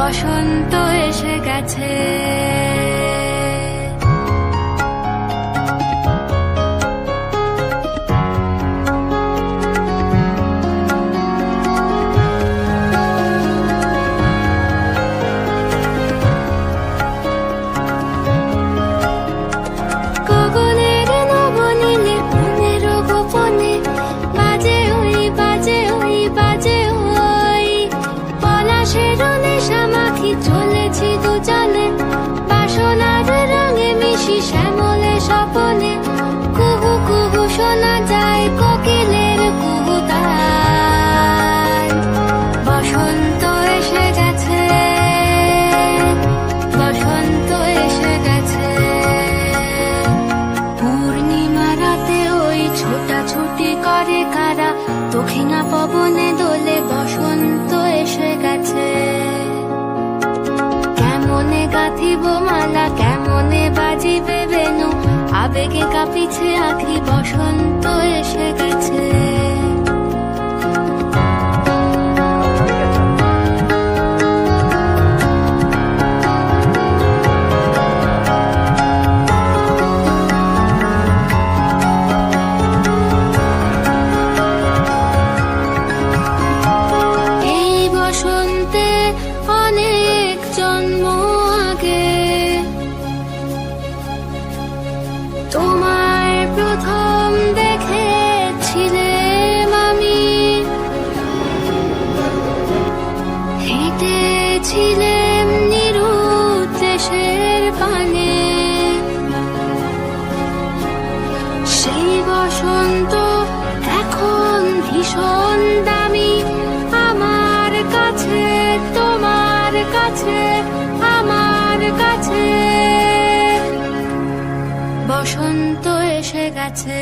বসন্ত এসে গেছে। নেশা মালা কেমনে বাজিবে বেনু আবেগে কাঁপিছে আখি বসন্ত এসে গেছে। বসন্তে অনেক তোমায় প্রথম দেখেছিলাম আমি হেঁটেছিলেম নিরুদ্দেশের পানে। সেই বসন্ত এখন ভীষণ দামি। আমার কাছে, তোমার কাছে বসন্ত এসে গেছে।